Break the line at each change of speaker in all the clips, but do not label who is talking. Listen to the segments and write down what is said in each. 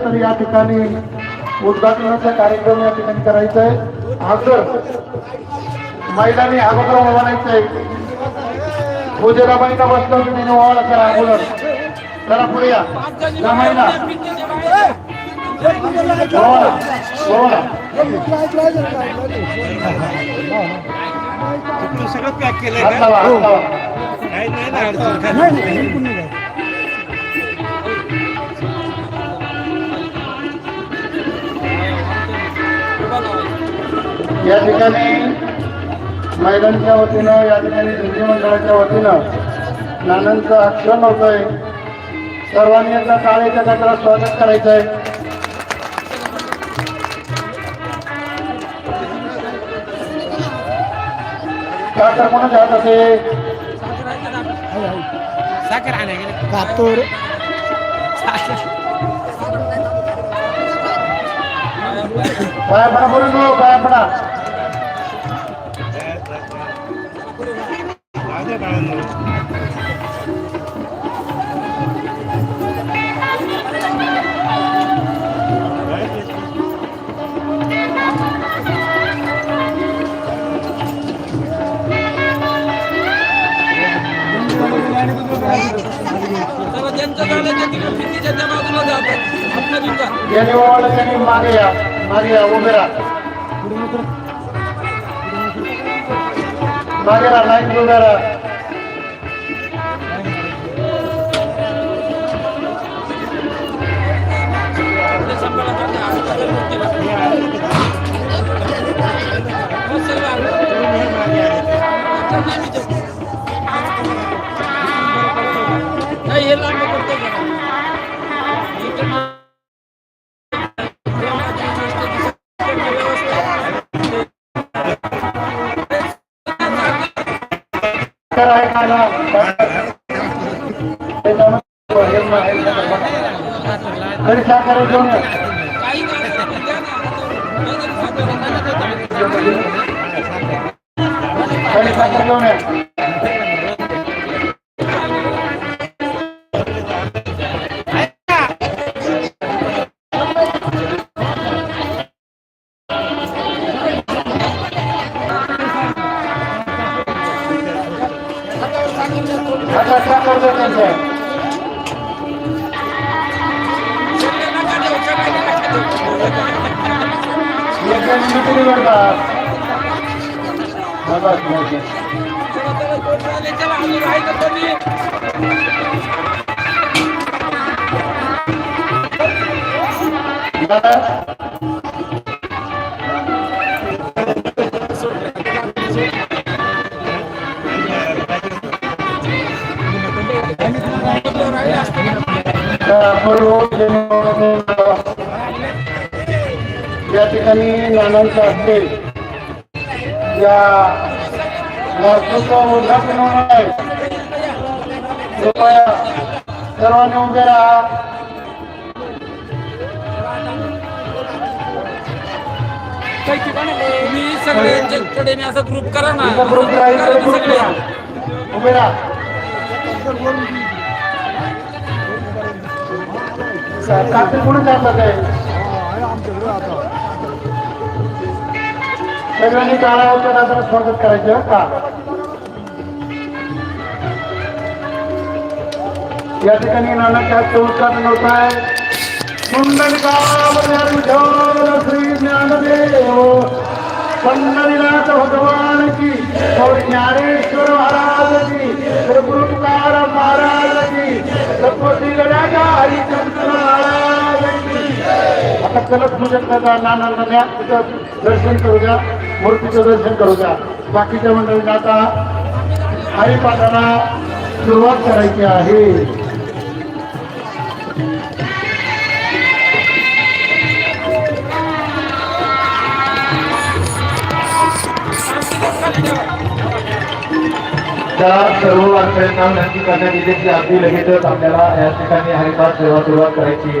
तर या ठिकाणी उद्घाटनाचा कार्यक्रम या ठिकाणी करायचा आहे. अगोदर महिलांनी अगोदर म्हणायचं आहे. पूजेराबाईंना बसलं तुम्ही ओवाळा करा अगोदर जरा पुढे या. महिला.
सगळं पॅक केलंय
या ठिकाणी महिलांच्या वतीनं या ठिकाणी हिंदी मंडळाच्या वतीनं नानांचं आक्षण होत आहे सर्वांनी एकदा काळेच्या कचरा स्वागत करायचं आहे का तर कोणाच्या हातात आहे
साखर
कातोर.
पाया पडा बोलू नको पाया पडा ओवाळलं त्यांनी मागे या मागे या उभे राहा मागे राहा लाईन उभे राहा
सांभाळा नाही
तरी साखर ठिकाणी नानांचं असते या वास्तूचं होणार आहे कृपया सर्वांनी उभे राहा.
तुम्ही सगळ्यांच्याकडे असं ग्रुप करा ना.
ग्रुप उभे राहा. कोणी चाललं सगळ्यांनी काळा होत्या नंतर स्वागत करायचं का या ठिकाणी नानाच्या हातचं उद्घाटन होत आहे. कुंडलिकावरण श्री ज्ञानदेव. पंढरीनाथ भगवान की और ज्ञानेश्वर महाराज की श्री गुरु तुकाराम महाराज की सत्वती गणाचा हरिचंद्र महाराज की. आता कलक पूजन करता नानांना द्या दर्शन करूया. मूर्तीचं दर्शन करू द्या. बाकीच्या मंडळींना आता हरिपाठाला सुरुवात करायची आहे.
त्या सर्व अडचणींना नक्की करण्यात येते की अगदी लगेचच आपल्याला या ठिकाणी हरिपाठ सेवा सुरुवात करायची.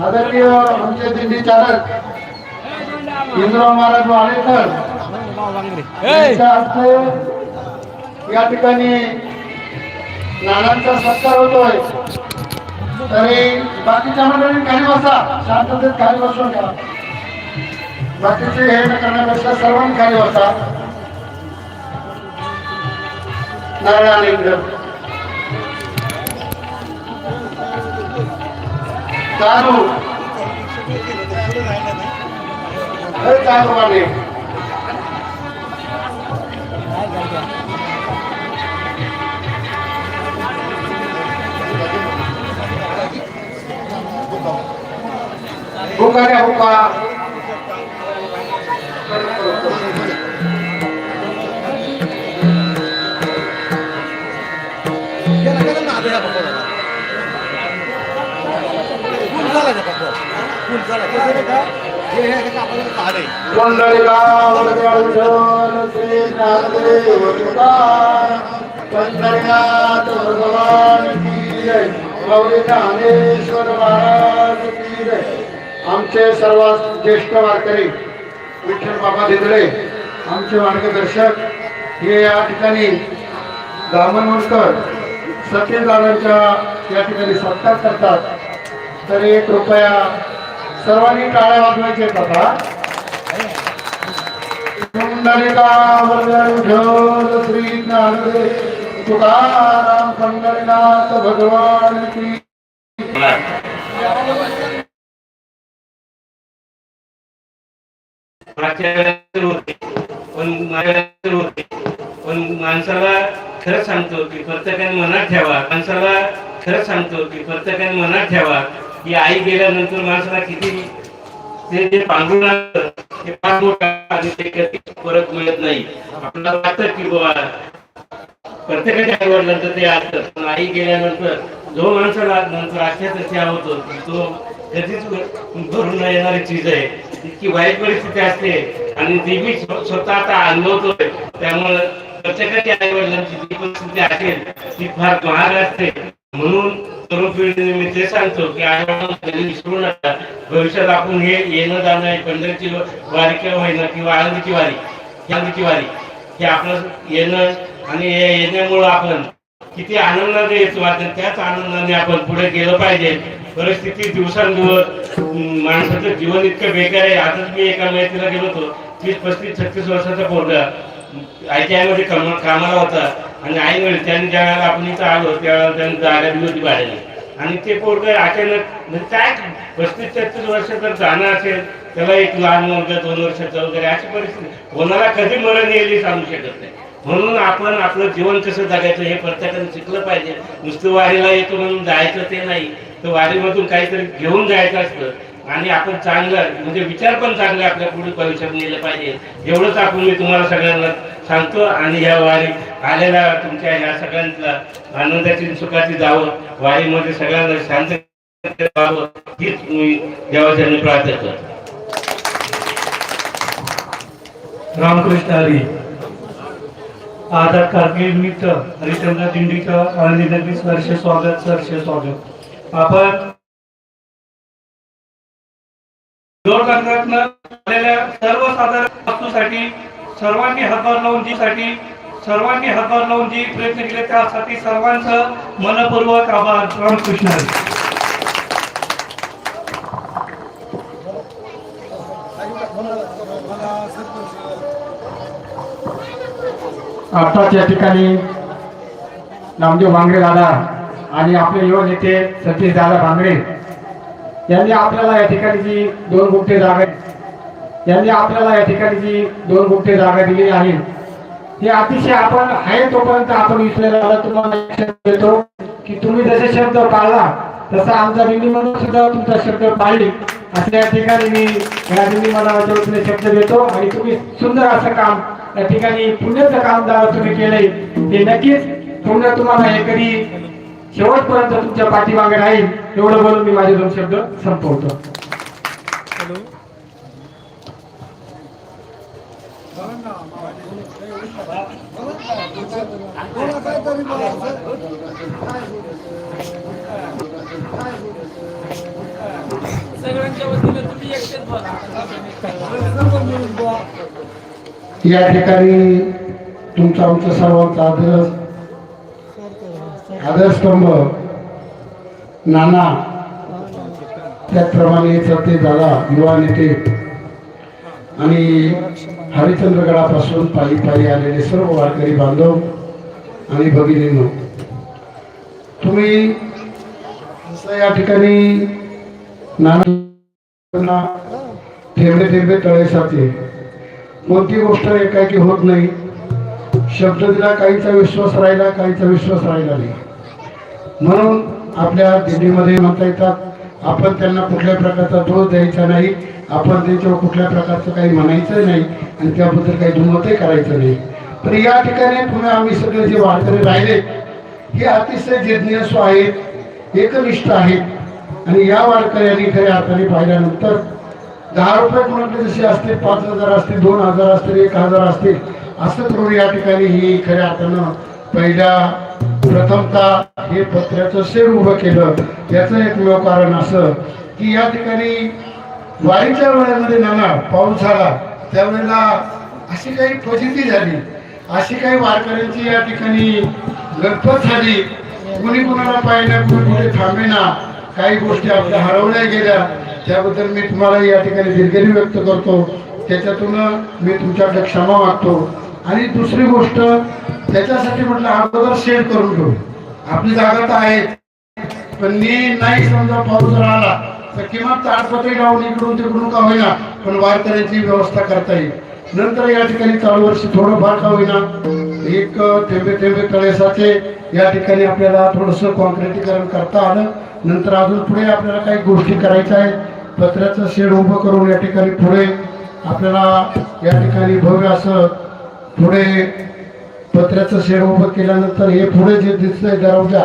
आदरणीय आमचे दिंडी चालक इंद्रराव महाराज वाळेकर हस्ते या ठिकाणी नानांचा सत्कार होतोय. तरी बाकीच्या मंडळी खाली बसा शांततेत खाली बसून घ्या. बाकीचे हे न करण्यापेक्षा सर्वांनी खाली बसा. नारायण इंद्र चालू हे चालू वाले पंढरीनाथ विठ्ठल श्री ज्ञानदेव तुकाराम. पंढरीनाथ भगवान की जय गौरी ज्ञानेश्वर महाराज की जय आमचे सर्वात ज्येष्ठ वारकरी विठ्ठल बाबा दिदळे आमचे मार्गदर्शक हे या ठिकाणी दामनवरकर सतीश या ठिकाणी सत्कार करतात तरी कृपया सर्वांनी टाळ्या वाजवायचे आहेत आता श्री ज्ञानदेव तुकाराम पंढरीनाथ भगवान की
पण होते पण माणसाला खरं सांगतो की प्रत्येकाने मनात ठेवा. माणसाला खरं सांगतो की प्रत्येकाने मनात ठेवा. की आई गेल्यानंतर माणसाला किती ते जे पांघरून ते फार मोठं आणि ते परत मिळत नाही. आपल्याला वाटत की बाबा प्रत्येकाच्या आई वडिलांचं ते असतं पण आई गेल्यानंतर जो माणसाला नंतर अशा होतो तो कधीच भरून न येणारी चीज आहे. इतकी वाईट परिस्थिती असते आणि ती मी स्वतः आता अनुभवतोय. त्यामुळे प्रत्येकाच्या आई वडिलांची जी परिस्थिती असेल ती फार महाग असते. म्हणून तरुण पिढीने मी ते सांगतो की आई वडिलांना विसरू नका. भविष्यात आपण हे येणं जाणं आहे. पंढरीची वारी किंवा होईना किंवा आनंदीची वारी आनंदीची वारी हे आपलं येणं आणि येण्यामुळं आपण किती आनंदाने येतो. आता त्याच आनंदाने आपण पुढे गेलं पाहिजे. परिस्थिती दिवसांदिवस माणसाचं जीवन इतकं बेकार आहे. आताच मी एका मैत्रीला गेलो होतो. तीस पस्तीस छत्तीस वर्षाचा पोरगा. आयच्या आईमध्ये कम कामाला होता. आणि आई मिळेल त्यांनी ज्या वेळेला आपण इथं आलो त्यावेळेला त्यांनी जागा दिली होती बाहेर आणि ते पोरग अचानक म्हणजे काय पस्तीस छत्तीस वर्ष जर जाणं असेल त्याला एक लहान मुलगा दोन वर्षाचा वगैरे अशी परिस्थिती. कोणाला कधी मरण येईल सांगू शकत नाही. म्हणून आपण आपलं जीवन कसं जगायचं हे प्रत्येकाने शिकलं पाहिजे. नुसतं वारीला येतो म्हणून जायचं ते नाही. तर वारीमधून काहीतरी घेऊन जायचं असतं. आणि आपण चांगलं म्हणजे विचार पण चांगले आपल्या पुढे भविष्यात नेले पाहिजे. एवढंच आपण मी तुम्हाला सगळ्यांना सांगतो. आणि या वारी आलेल्या तुमच्या या सगळ्यांना आनंदाची सुखाची जावं. वारीमध्ये सगळ्यांना शांत व्हावं. हीच मी देवाच्या प्रार्थना करतो.
रामकृष्ण हरी. आधार कारगिल निमित्त हरिचंद्र दिंडीचं आणि नगरी वर्ष स्वागत सरसे स्वागत. आपण जोरगंगातनं आलेल्या सर्वसाधारण वस्तूसाठी सर्वांनी हातभार लावून जीसाठी सर्वांनी हातभार लावून जी प्रयत्न केले त्यासाठी सर्वांचं मनपूर्वक आभार. रामकृष्ण.
आताच या ठिकाणी नामदेव भांगरे दादा आणि आपले युवा नेते सतीश दादा भांगरे यांनी आपल्याला या ठिकाणी जी दोन गुप्ते जागा यांनी आपल्याला या ठिकाणी जी दोन गुप्ते जागा दिलेली आहे हे अतिशय आपण आहे तोपर्यंत आपण विसरलेला तुम्हाला शब्द देतो की तुम्ही जसे शब्द पाळला तसा आमचा दिंडी म्हणून सुद्धा तुमचा शब्द पाळली. असं या ठिकाणी मी या दिंडी मनाच्या वतीने शब्द देतो आणि तुम्ही सुंदर असं काम या ठिकाणी पुण्याचं काम जर तुम्ही केलंय ते नक्कीच
पुन्हा तुम्हाला हे कधी शेवटपर्यंत तुमच्या पाठीमागे राहील. एवढं बोलून मी माझे दोन शब्द संपवतो
सगळ्यांच्या वतीने तुम्ही एकटेच बोला
या ठिकाणी तुमचा आमचा सर्वांचा आदर आदरस्तंभ नाना त्याचप्रमाणे सत्य दादा युवा नेते आणि हरिश्चंद्रगडापासून पायी पायी आलेले सर्व वारकरी बांधव आणि भगिनींनो तुम्ही या ठिकाणी नाना थेंबे तळे साचे कोणती गोष्ट एकाएकी होत नाही. शब्द दिला काहीचा विश्वास राहिला काहीचा विश्वास राहिला नाही. म्हणून आपल्या दिल्लीमध्ये म्हणता येतात आपण त्यांना कुठल्या प्रकारचा दोष द्यायचा नाही. आपण त्यांच्यावर कुठल्या प्रकारचं काही म्हणायचं नाही. आणि त्याबद्दल काही दुमतही करायचं नाही. तर या ठिकाणी पुन्हा आम्ही सगळे जे वारकरी राहिले हे अतिशय जिज्ञासू आहेत एकनिष्ठ आहेत. आणि या वारकऱ्यांनी खऱ्या अर्थाने पाहिल्यानंतर दहा रुपये कोणाकडे जसे असते पाच हजार असतील दोन हजार असतील एक हजार असतील असं करून या ठिकाणी ही खऱ्या अर्थानं पहिल्या प्रथमता हे पत्र्याचं शेड उभं केलं. याचं एकमेव कारण असं की या ठिकाणी वारीच्या वेळेमध्ये नाना पाऊस झाला. त्यावेळेला अशी काही फजिती झाली. अशी काही वारकऱ्यांची या ठिकाणी लटपत झाली. कुणी कुणाला पाहिल्या कुणी कुठे थांबेना काही गोष्टी आपल्या हरवल्या गेल्या. त्याबद्दल मी तुम्हाला या ठिकाणी दिलगिरी व्यक्त करतो. त्याच्यातून मी तुमच्याकडे क्षमा मागतो. आणि दुसरी गोष्ट त्याच्यासाठी म्हटलं अगोदर शेड करून घेऊ आपली जागा तर आहे पण मी नाही समजा पाऊस जर आला तर किमान ताडपत्री लावून इकडून तिकडून का होईना पण वारकऱ्यांची व्यवस्था करता येईल. नंतर या ठिकाणी चालू वर्षी थोडंफार का होईना. एक थेंबे थेंबे तळेसाचे या ठिकाणी आपल्याला थोडंसं कॉन्क्रिटीकरण करता आलं. नंतर अजून पुढे आपल्याला काही गोष्टी करायच्या आहेत. पत्र्याचं शेड उभं करून या ठिकाणी पुढे आपल्याला या ठिकाणी भव्य असं पुढे पत्र्याचं शेड उभं केल्यानंतर हे पुढे जे दिसतंय दरवाजा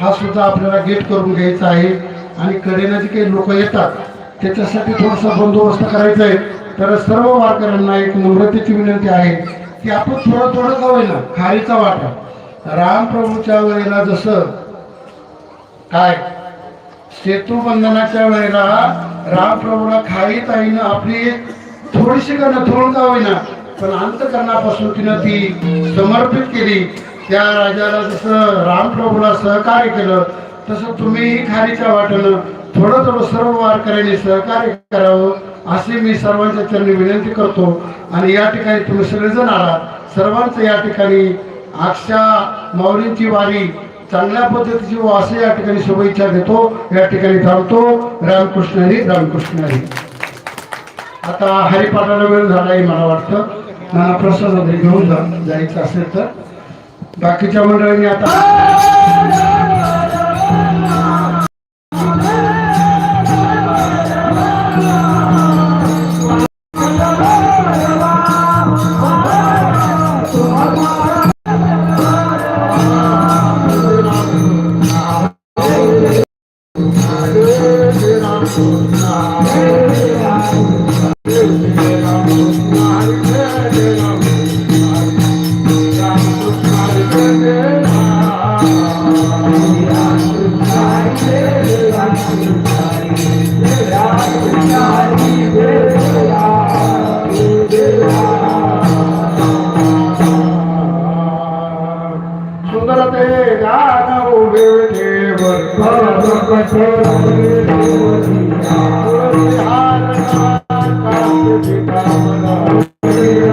हा सुद्धा आपल्याला गेट करून घ्यायचा आहे. आणि कडेनं जे काही लोक येतात त्याच्यासाठी थोडासा बंदोबस्त करायचा आहे. तर सर्व वारकऱ्यांना एक नम्रतेची विनंती आहे की आपण थोडं थोडं का होईना खारीचा वाटा. रामप्रभूच्या वेळेला जसं काय सेतुबंधनाच्या वेळेला रामप्रभूला खाईत आईनं आपली एक थोडीशी करणं थोडं का होईना पण अंतकरणापासून तिनं ती समर्पित केली. त्या राजाला जसं रामप्रभूला सहकार्य केलं तसं तुम्ही खारीच्या वाटेनं थोडं थोडं सर्व वारकऱ्यांनी सहकार्य करावं अशी मी सर्वांच्या चरणी विनंती करतो. आणि या ठिकाणी तुम्ही सगळेजण आलात. सर्वांचं या ठिकाणी आक्षा माऊलींची वारी चांगल्या पद्धतीची व असे या ठिकाणी शुभेच्छा देतो. या ठिकाणी थांबतो. रामकृष्ण हरी रामकृष्ण हरी. आता हरिपाठाला वेळ झालाही मला वाटतं. मला प्रसाद वगैरे घेऊन जा जायचं असेल तर. बाकीच्या मंडळांनी आता सुंदर ते गाणं उभे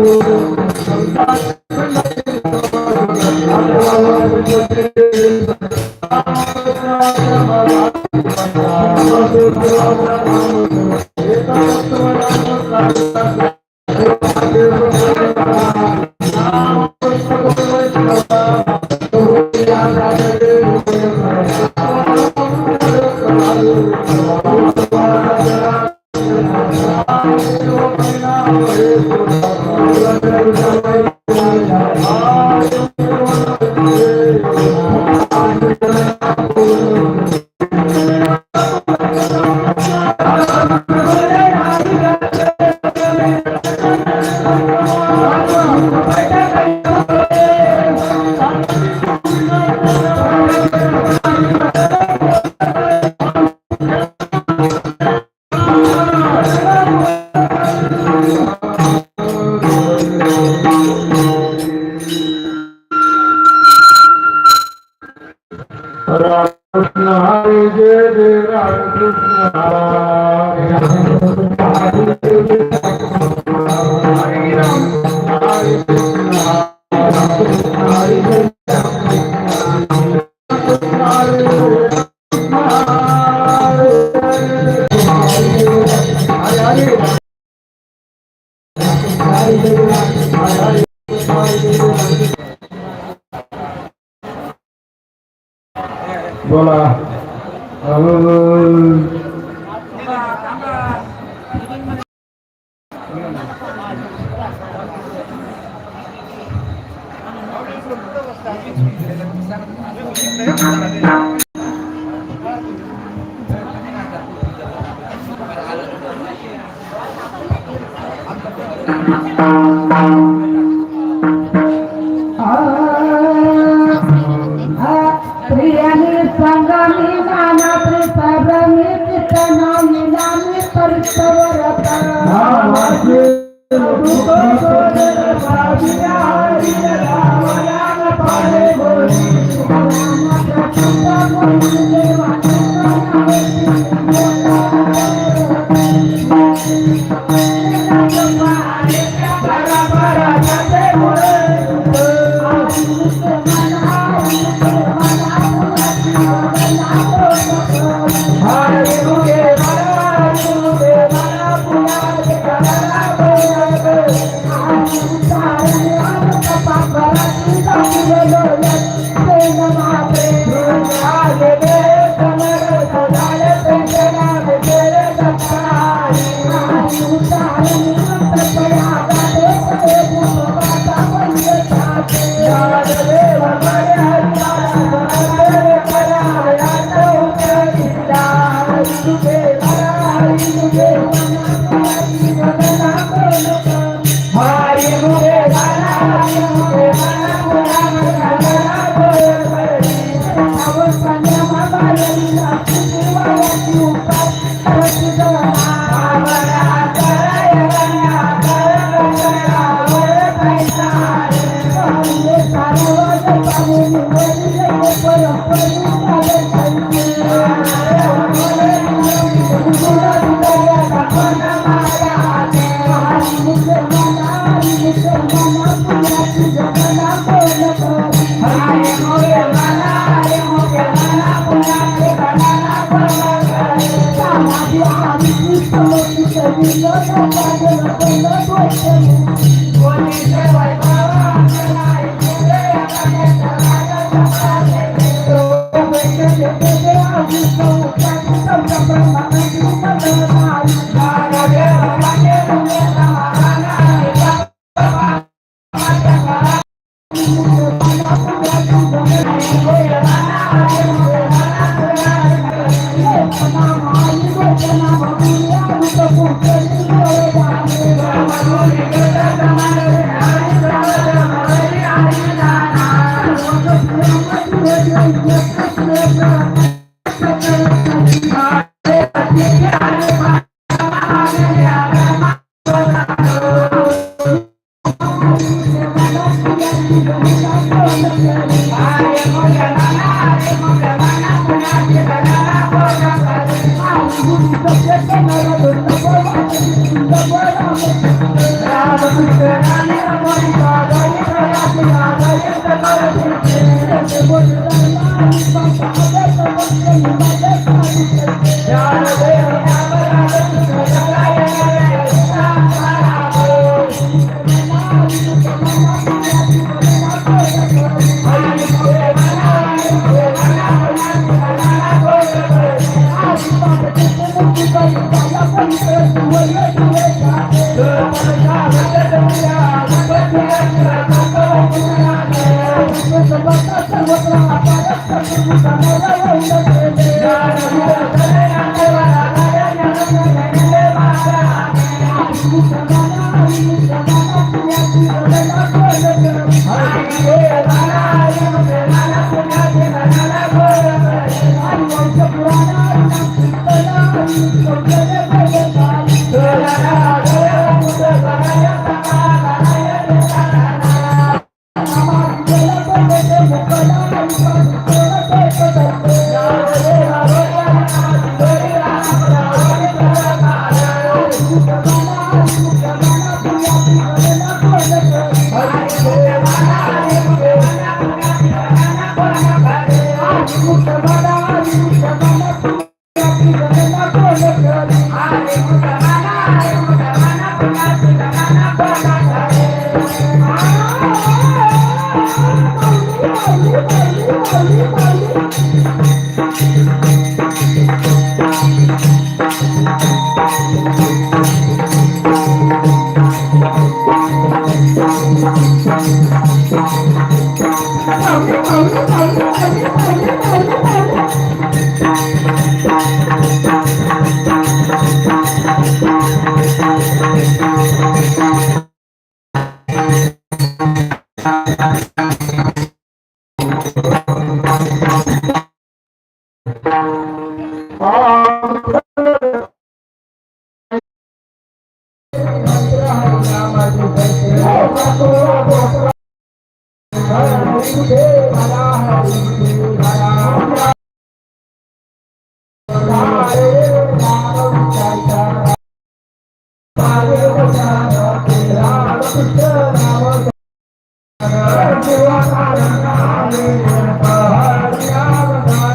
रामकृष्ण
বলা ah, Thank you. Thank you. Aí Thank you.